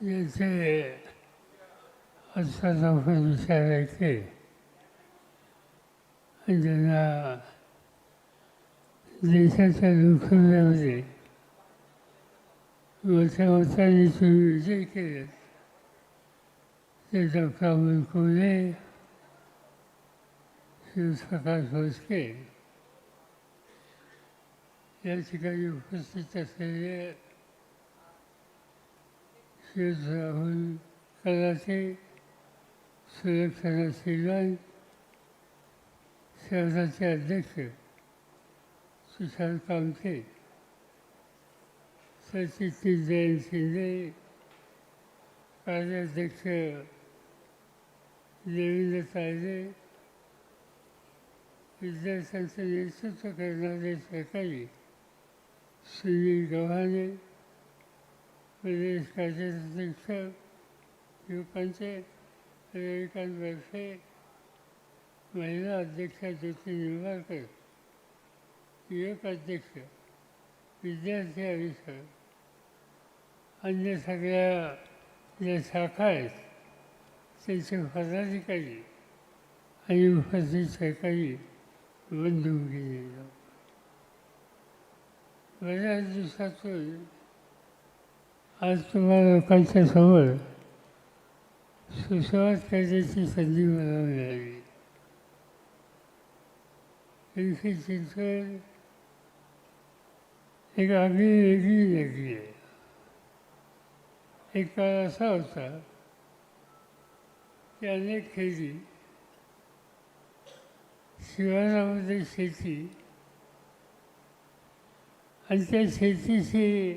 याचे असतात विचारायचे. आणि ज्यांना देशाच्या दुःखामध्ये मोठ्या मोठ्याने विजय केले ते डॉक्टर अमोल कोल्हे शिवप्रकाश भोसके या ठिकाणी उपस्थित असलेले श्री राहुल कलाचे सुरक्षा श्रीमान शहराचे अध्यक्ष सुशांत कामते सचिती जयंत शिंदे कार्याध्यक्ष देवेंद्र तायडे विद्यार्थ्यांचं नेतृत्व करणारे सहकारी सुनील गव्हाणे प्रदेश शिक्षक युवकांचे रविकांत बर्फे महिला अध्यक्ष ज्योती निंबाळकर युवक अध्यक्ष विद्यार्थी आयुष्य अन्य सगळ्या ज्या शाखा आहेत त्यांचे पदाधिकारी आणि उपस्थित सहकारी बंधू गेले बऱ्याच दिवसातून आज तुम्हाला लोकांच्या समोर सुसंवाद करण्याची संधी मला मिळाली त्यांची चिंतन एक आगळी वेगळी नगरी आहे. एक काळ असा होता की अनेक खेळी शिवारामध्ये शेती आणि त्या शेतीशी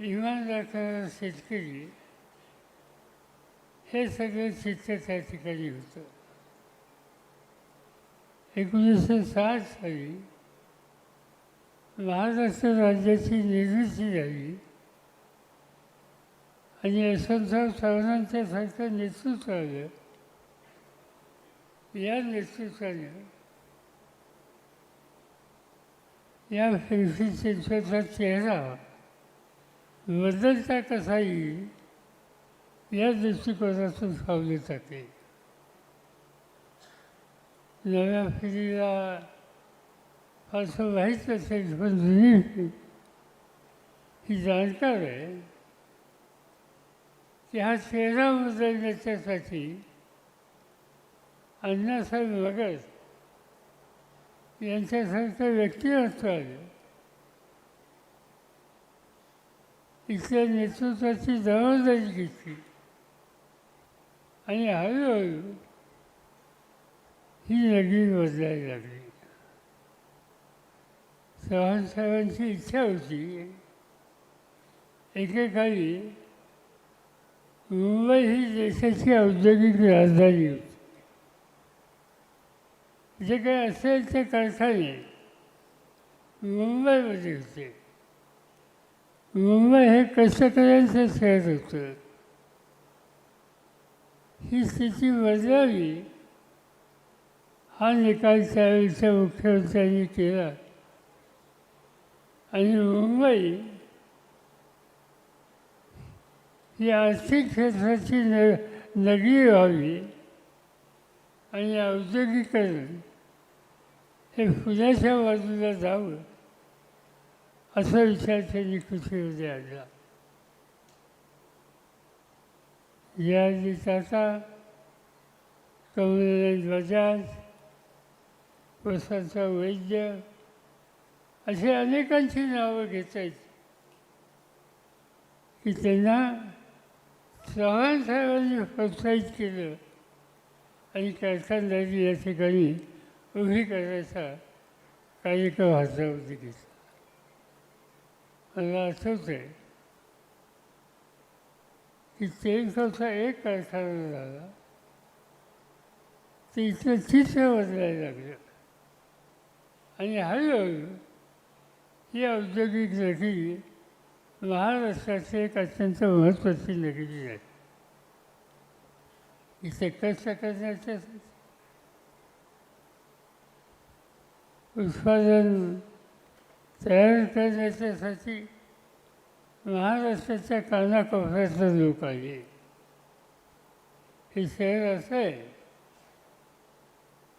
इमान शेतकरी हे सगळं चित्र त्या ठिकाणी होतं. एकोणीसशे साठ साली महाराष्ट्र राज्याची निर्मिती झाली आणि यशवंतराव चव्हाणांच्या सारखं नेतृत्व आलं या नेतृत्वाने या फिरफी चिंचवडचा चेहरा बदलता कसाही या दृष्टिकोनातून पावले जाते. नव्या पिढीला फारसं माहीत नसेल पण जुनी ही जाणकार आहे. की हा चेहरा बदलण्याच्यासाठी अण्णासाहेब मगत यांच्यासारखं व्यक्तिमत्व आलं इथल्या नेतृत्वाची जबाबदारी घेतली. आणि हळूहळू ही नदी बदलायला लागली. चव्हाणसाहेबांची इच्छा होती. एकेकाळी मुंबई ही देशाची औद्योगिक राजधानी होती. जे काही असेल ते कारखाने मुंबईमध्ये होते. मुंबई हे कष्टकऱ्यांचं शहर होतं? ही स्थिती बदलावी. हा निकाल त्यावेळीच्या मुख्यमंत्र्यांनी केला. आणि मुंबई ही आर्थिक क्षेत्राची न नगरी व्हावी आणि औद्योगिकरण हे पुण्याच्या बाजूला जावं. असा विचार त्यांनी कृषीमध्ये आणला याआधी टाटा कमलनाथ बजाज वसंत वैद्य असे अनेकांची नावं घेता येत की त्यांना चव्हाण साहेबांनी प्रोत्साहित केलं आणि कारखानदारी या ठिकाणी उभी करायचा कार्यक्रम हातावरती घेतला. मला आठवत आहे की तेलचा एक कारखाना झाला ते इथलं चित्र बदलायला लागलं आणि हळूहळू ही औद्योगिक नगरी महाराष्ट्राची एक अत्यंत महत्त्वाची नगरी आहे इथे कष्ट करण्याच्या उत्पादन तयार करण्याच्यासाठी महाराष्ट्राच्या कानाकोपऱ्यातलं लोक आले. हे शहर असं आहे.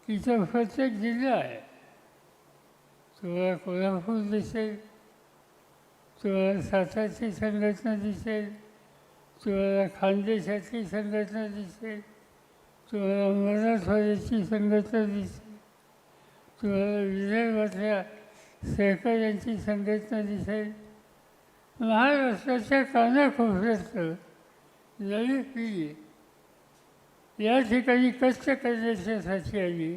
की प्रत्येक जिल्हा आहे. तुम्हाला कोल्हापूर दिसेल तुम्हाला सातारची संघटना दिसेल तुम्हाला खानदेशाची संघटना दिसेल तुम्हाला मराठवाड्याची संघटना दिसेल तुम्हाला विदर्भातल्या सहकाऱ्यांची संघटना दिसेल. महाराष्ट्राच्या कानाकोपऱ्यातलं नवी पिढी या ठिकाणी कष्ट करण्याच्यासाठी आली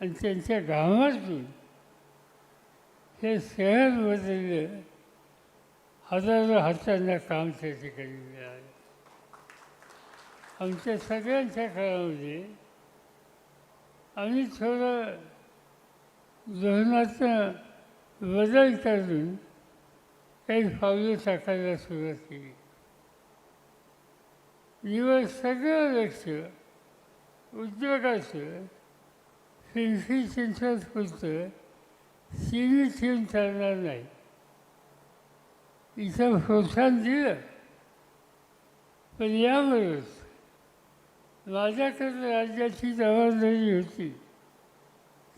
आणि त्यांच्या गावातून हे शहर बदललं. हजारो हातांना काम त्या ठिकाणी मिळालं. आमच्या सगळ्यांच्या काळामध्ये आम्ही थोडं धोरणाचं बदल करून काही पावलं टाकायला सुरुवात केली. निवड सगळं लक्ष उद्योगाचं फिरफी चिंचवत होतं सिमी ठेवून चालणार नाही. इथं प्रोत्साहन दिलं. पण यावरच माझ्याकडे राज्याची जबाबदारी होती.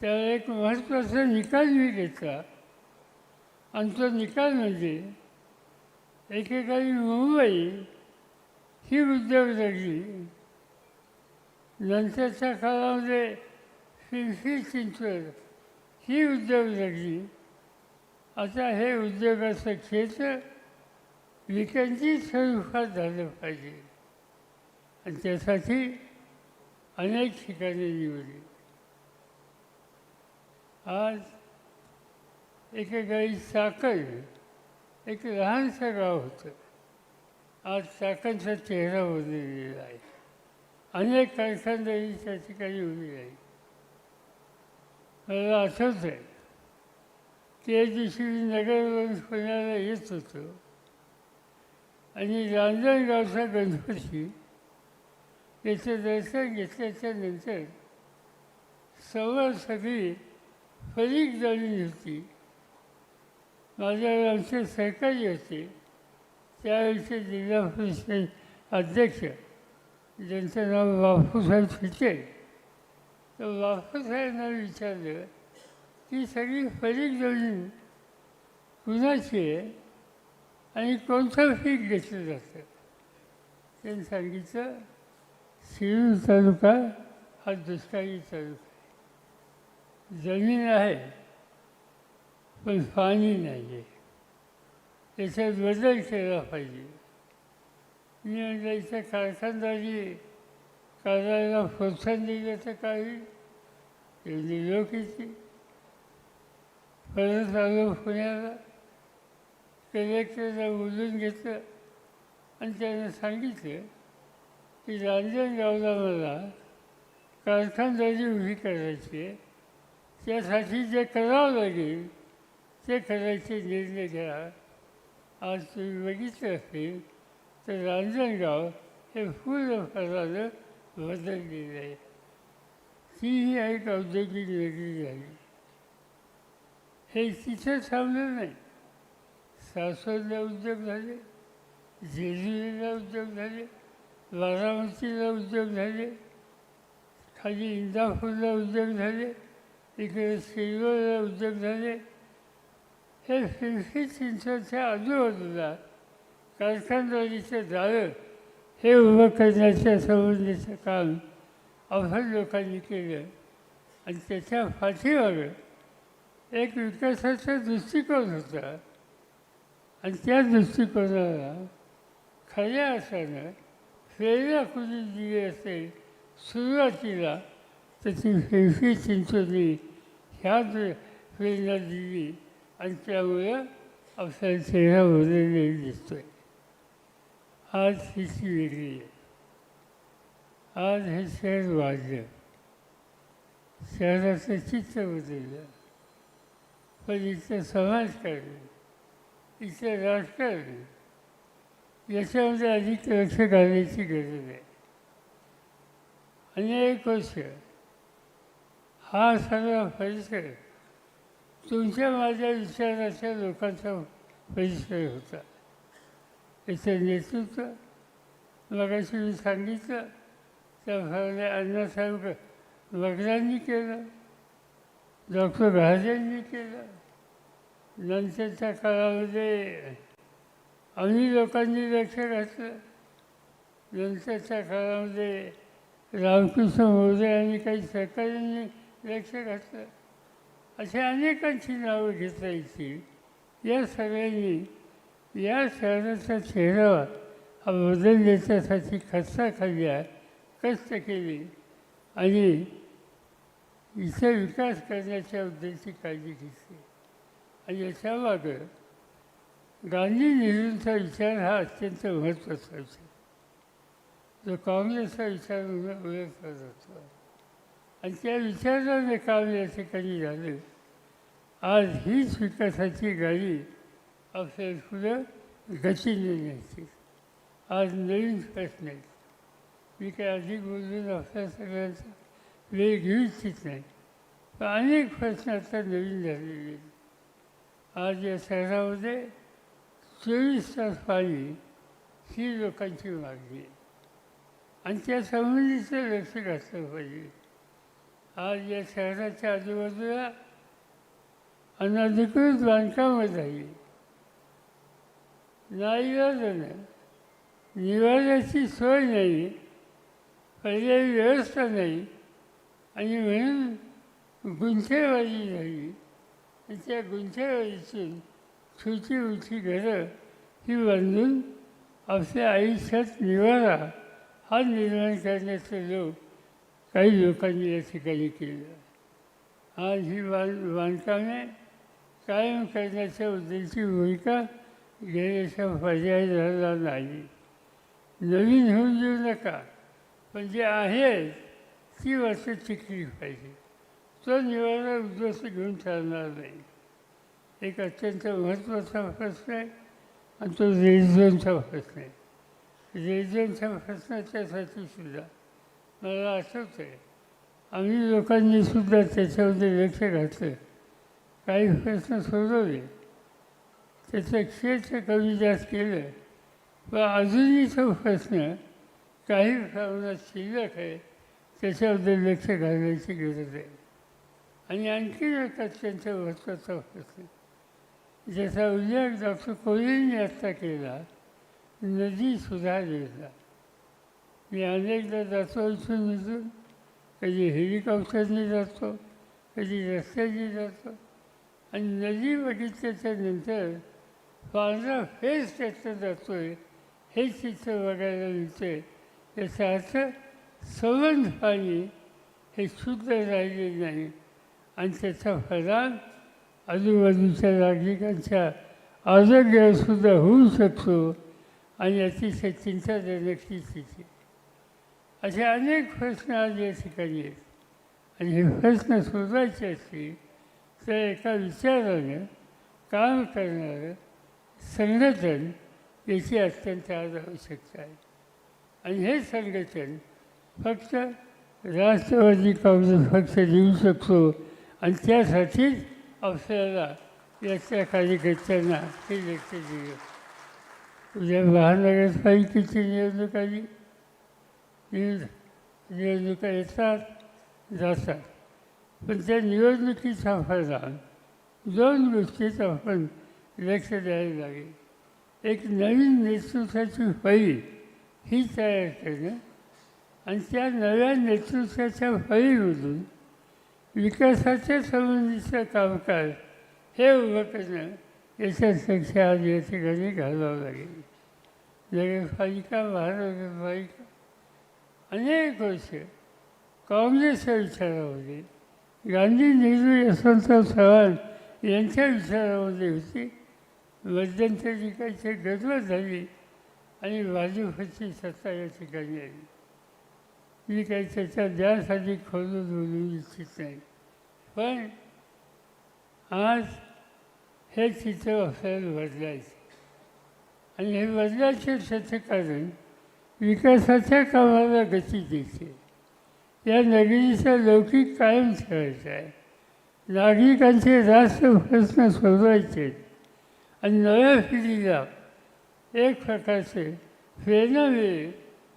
त्याला एक महत्त्वाचा निकाल मी घेतला. आणि तो निकाल म्हणजे एकेकाळी मुंबई ही उद्योग नंतरच्या काळामध्ये पिंपरी चिंचवड ही उद्योग आता हे उद्योगाचं क्षेत्र विकंती स्वरूपात झालं पाहिजे. आणि त्यासाठी अनेक ठिकाणी निवडली. आज एकेकाळी चाकण एक लहानसं गाव होतं. आज चाकणचा चेहरा बदललेला आहे. अनेक कारखानदारी त्या ठिकाणी उभी आहे. मला आठवत आहे त्या दिवशी मी नगरवरून पुण्याला येत होतो. आणि रांजणगावचा गणपती याचं दर्शन घेतल्याच्या नंतर समोर सगळी फरीक झालेली होती. माझ्या आमचे सहकारी होते. त्यावेळेचे जिल्हा परिषद अध्यक्ष ज्यांचं नाव बापूसाहेब फिटे तर बापूसाहेबांना विचारलं की सगळी फरीक जमीन कुणाची आहे? आणि कोणतं पीक घेतलं जातं? त्यांनी सांगितलं शिरूर तालुका हा दुष्काळी तालुका. जमीन आहे पण पाणी नाही आहे त्याच्यात बदल केला पाहिजे. मी म्हणजे इथं कारखानदारी करायला प्रोत्साहन दिलं तर काही एवढी लोक येते परत आलो पुण्याला. कलेक्टरला बोलून घेतलं आणि त्यानं सांगितलं की रांजणगावला मला कारखानदारी उभी करायची आहे. त्यासाठी जे करावं लागेल ते करायचे निर्णय घ्या. आज तुम्ही बघितलं असेल तर रांजणगाव हे पूर्णपणानं बदललेलं आहे. ती ही एक औद्योगिक नगरी झाली. हे तिथे थांबलं नाही. सासवडला उद्योग झाले जेजुरीला उद्योग झाले बारामतीला उद्योग झाले खाली इंदापूरला उद्योग झाले इकडे सिल्वरला उद्योग झाले हे फिरफी चिंचवडच्या आजूबाजूला कारखानदारीचं जाळं हे उभं करण्याच्या संबंधीचं काम अवघड लोकांनी केलं. आणि त्याच्या पाठीवर एक विकासाचा दृष्टिकोन होता. आणि त्या दृष्टिकोनाला खऱ्या अर्थानं प्रेरणा कुणी दिली असेल सुरुवातीला त्याची ती फिरफी चिंचोली प्रेरणा दिली आणि त्यामुळे आपल्या चेहरा बदललेला दिसतोय. आज हिची वेगळी आहे. आज हे शहर वाढलं. शहराचं चित्र बदललं. पण इथं समाजकारण इथं राजकारण. याच्यामध्ये अधिक लक्ष घालायची गरज आहे. अनेक वर्ष हा सगळा परिसर तुमच्या माझ्या विचाराच्या लोकांचा परिसर होता. याचं नेतृत्व मगाशी मी सांगितलं त्या भावने अण्णासाहेब मगरांनी केलं डॉक्टर घाजेंनी केलं. नंतरच्या काळामध्ये आम्ही लोकांनी लक्ष घातलं. नंतरच्या काळामध्ये रामकृष्ण मोदयांनी आणि काही सरकारांनी लक्ष घातलं अशा अनेकांची नावं घेता येतील. या सगळ्यांनी या शहराचा चेहरा हा बदल देण्यासाठी खर्चा खाल्ल्या कष्ट केले आणि इथे विकास करण्याच्या उद्देशी काळजी घेतली. आणि याच्यामागं गांधी नेहरूंचा विचार हा अत्यंत महत्त्वाचा विचार जो काँग्रेसचा विचार म्हणून ओळखला जातो आणि त्या विचाराने काम या ठिकाणी झालं. आज हीच विकासाची गाडी आपल्याला पुढं गतीने न्यायची. आज नवीन प्रश्न आहेत मी काय अधिक बोलून आपल्या सगळ्यांचा? वेळ घेऊ इच्छित नाही. पण अनेक प्रश्न आता नवीन झालेले आहेत. आज या शहरामध्ये चोवीस तास पाणी ही लोकांची मागणी आहे. आणि त्या संबंधीचं लक्ष घातलं पाहिजे. आज या शहराच्या आजूबाजूला अनधिकृत बांधकामं झाली. नाही निवाऱ्याची सोय नाही. पर्यायी व्यवस्था नाही. आणि म्हणून गुंठेवारी झाली आणि त्या गुंठेवारीतून छोटी उठी घरं ही बांधून आपल्या आयुष्यात निवारा हा निर्माण करण्याचे लोक काही लोकांनी या ठिकाणी केलं. आज ही बांध बांधकामे कायम करण्याच्या उद्देशी भूमिका घेण्याचा पर्याय झाला नाही. नवीन होऊन देऊ नका पण जे आहे ती वर्ष टिकली पाहिजे. तो निवारा उद्देश घेऊन चालणार नाही. एक अत्यंत महत्त्वाचा प्रश्न आहे आणि तो रेझोनचा प्रश्न आहे. रेझोनच्या प्रश्नाच्यासाठी सुद्धा मला आठवतं आहे. आम्ही लोकांनी सुद्धा त्याच्यामध्ये लक्ष घातलं. काही प्रश्न सोडवले. त्याचं क्षेत्र कमी जास्त केलं. व अजूनही तो प्रश्न काही प्रमाणात शिल्लक आहे त्याच्याबद्दल लक्ष घालण्याची गरज आहे. आणि आणखी एक अत्यंत महत्त्वाचा प्रश्न. ज्याचा उल्लेख डॉक्टर कोहलींनी आत्ता केला नदी सुधार मी अनेकदा जातो इथून इथून कधी हेलिकॉप्टरने जातो कधी रस्त्याने जातो. आणि नदी बघितल्याच्या नंतर पांढरा फेस त्याचं जातो आहे हे चित्र बघायला मिळतं याचा अर्थ संबंध पाणी हे शुद्ध राहिले नाही. आणि त्याचा फराम आजूबाजूच्या नागरिकांच्या आरोग्यसुद्धा होऊ शकतो. आणि अतिशय चिंताजनक ही स्थिती. असे अनेक प्रश्न आज या ठिकाणी आहेत. आणि हे प्रश्न शोधायचे असतील तर एका विचारानं काम करणारं संघटन याची अत्यंत आज आवश्यकता आहे. आणि हे संघटन फक्त राष्ट्रवादी काँग्रेस पक्ष देऊ शकतो आणि त्यासाठीच आपल्याला याच्या कार्यकर्त्यांना हे लक्ष दिलं. उद्या महानगरपालिकेची निवडणूक आली. निवडणुका येतात जातात. पण त्या निवडणुकीचा फायदा दोन गोष्टीत आपण लक्ष द्यायला लागेल. एक नवीन नेतृत्वाची फळी ही तयार करणं आणि त्या नव्या नेतृत्वाच्या फळीमधून विकासाच्या संबंधीचं कामकाज हे उभं करणं याच्यात लक्ष आज या ठिकाणी घालावं लागेल. नगरपालिका महानगरपालिका अनेक वर्ष काँग्रेसच्या विचारामध्ये गांधी नेहरू यशवंतराव चव्हाण यांच्या विचारामध्ये होती. मध्यंतरी काही गर्व झाली आणि भाजपची सत्ता या ठिकाणी आली. मी काही त्याच्या द्यासाठी खोलून बोलू इच्छित नाही. पण आज हे चित्र आपल्याला बदलायचं आणि हे बदलायचे त्याचं कारण विकासाच्या कामाला गती देते. या नगरीचा लौकिक कायम ठेवायचा आहे. नागरिकांचे राष्ट्र प्रश्न सोडवायचे आणि नव्या पिढीला एक प्रकारचे प्रेरणा मिळेल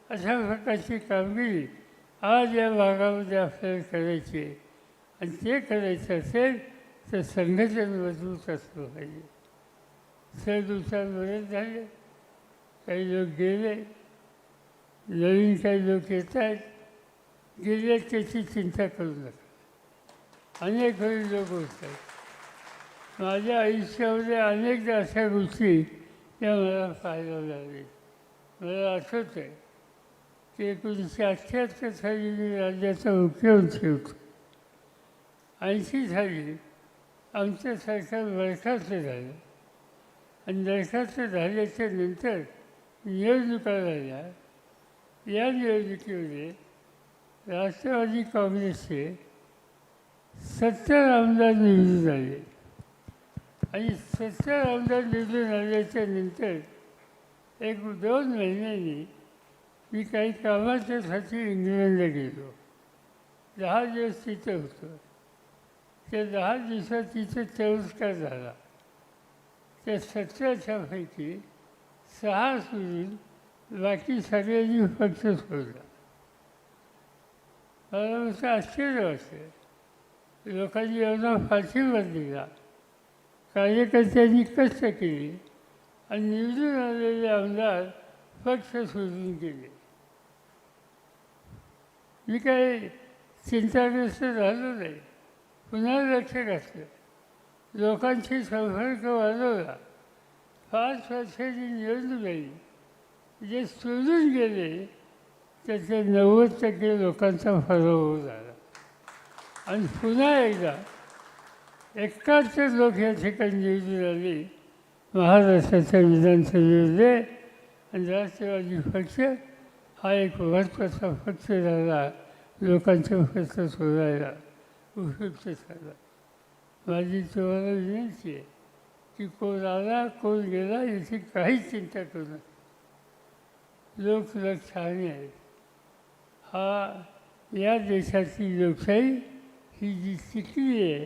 अशा प्रकारची कामगिरी आज या भागामध्ये आपल्याला करायची आणि ते करायचं असेल तर संघटन मजबूत असलं पाहिजे. सर नुकसान बरेच झाले. काही लोक गेले. नवीन काही लोक येत आहेत गेले त्याची चिंता करू नका. अनेक वेळी लोक होतात माझ्या आयुष्यामध्ये अनेकदा अशा गोष्टी या मला पाहायला लागल्या. मला आठवत आहे की एकोणीसशे अठ्ठ्याहत्तर साली मी राज्याचा मुख्यमंत्री होतो. ऐंशी साली आमचं सरकार बरखास्त झालं. आणि बरखास्त झाल्याच्यानंतर निवडणुका झाल्या या निवडणुकीमध्ये राष्ट्रवादी काँग्रेसचे सत्तर आमदार निवडून आले. आणि सत्तर आमदार निवडून आल्याच्यानंतर एक दोन महिन्यांनी मी काही कामाच्यासाठी इंग्लंडला गेलो. दहा दिवस तिथं होतो. त्या दहा दिवसात तिथे तिरस्कार झाला. त्या सतराच्यापैकी सहा सोडून बाकी सगळ्यांनी पक्ष सोडला. मला नुसतं आश्चर्य वाटतं लोकांनी एवढा फाशीवर दिला. कार्यकर्त्यांनी कष्ट केले आणि निवडून आलेले आमदार पक्ष सोडून गेले. मी काही चिंताग्रस्त झालो नाही. पुन्हा लक्ष घातलं. लोकांशी संपर्क वाढवला. पाच वर्षाची निवडणूक आली जे सोडून गेले त्याचे नव्वद टक्के लोकांचा फरव झाला. आणि पुन्हा एकदा एकाहत्तर लोक या ठिकाणी निवडून आले. महाराष्ट्राच्या विधानसभेमध्ये आणि राष्ट्रवादी पक्ष हा एक महत्त्वाचा पक्ष झाला. लोकांचा प्रश्न सोडायला उपयुक्त झाला माझी तुम्हाला विनंती आहे की कोण आला कोण गेला याची काहीच चिंता करू नका. लोक लक्षाने आहेत हा या देशाची लोकशाही ही जी टिकली आहे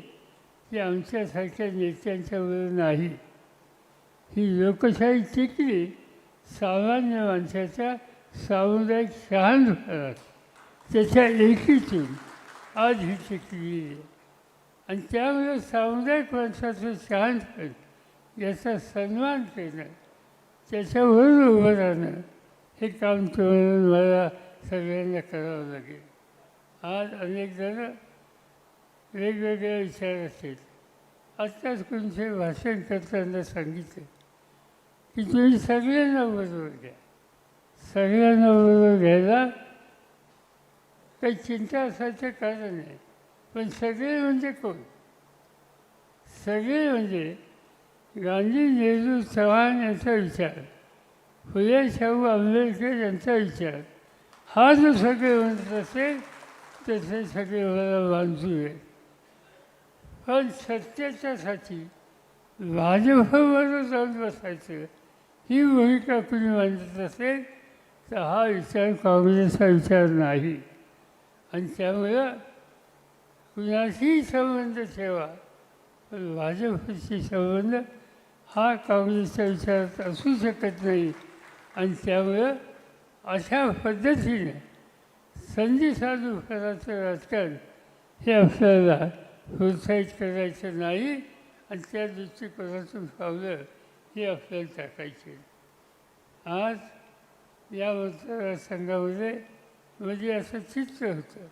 ती आमच्यासारख्या नेत्यांच्यावर नाही. ही लोकशाही टिकली सामान्य माणसाच्या सामुदायिक शहाणपणात त्याच्या एकीतून आज ही टिकली आहे. आणि त्यामुळे सामुदायिक माणसाचं शहाणपण याचा सन्मान करणं त्याच्यावर उभं राहणं हे काम तुम्हाला मला सगळ्यांना करावं लागेल. आज अनेक जण वेगवेगळ्या विचार असतील. आत्ताच कोणते भाषण करताना सांगितले. की तुम्ही सगळ्यांना बरोबर घ्या. सगळ्यांना बरोबर घ्यायला काही चिंता असायचं कारण नाही. पण सगळे म्हणजे कोण? सगळे म्हणजे गांधी नेहरू चव्हाण यांचा विचार. फुले शाहू आंबेडकर यांचा विचार. हा जो सगळे म्हणत असेल तसे सगळे मला बांधू आहे. पण सत्याच्यासाठी भाजपबरोबर जाऊन बसायचं ही भूमिका कुणी मांडत असेल तर हा विचार काँग्रेसचा विचार नाही. आणि त्यामुळं कुणाशीही संबंध ठेवा पण भाजपशी संबंध हा काँग्रेसच्या विचारात असू शकत नाही. आणि त्यामुळं अशा पद्धतीने संधी साधू करायचं राजकारण हे आपल्याला प्रोत्साहित करायचं नाही आणि त्या दृष्टिकोनातून पावलं हे आपल्याला टाकायचे आज या मतदारसंघामध्ये म्हणजे असं चित्र होतं.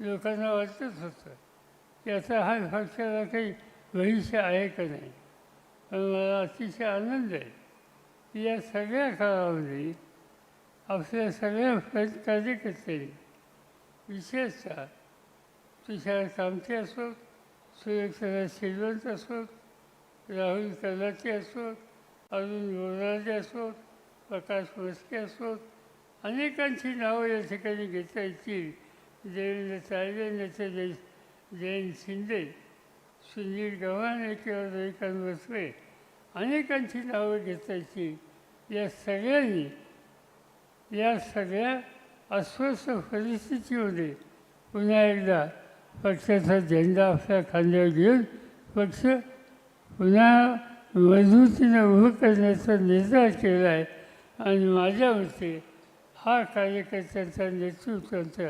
लोकांना वाटत होतं की आता हा पक्षाला काही भविष्य आहे का नाही. पण मला अतिशय आनंद आहे. या सगळ्या काळामध्ये आपल्या सगळ्या कार्यकर्त्यांनी विशेषतः तुषार कामते असोत सुरेखा श्रीवंत असोत राहुल कलाचे असोत अरुण बोराजे असोत प्रकाश मस्के असोत अनेकांची नावं या ठिकाणी घेता येतील. देवेंद्र तायडे नेते जय जयंत शिंदे सुनील गव्हाणे किंवा रविकांत बसवे. अनेकांची नावं घेतायची. या सगळ्यांनी या सगळ्या अस्वस्थ परिस्थितीमध्ये पुन्हा एकदा पक्षाचा झेंडा आपल्या खांद्यावर घेऊन पक्ष पुन्हा मजबूतीनं उभं करण्याचा निर्धार केला आहे. आणि माझ्या मते हा कार्यकर्त्यांचा नेतृत्वाचा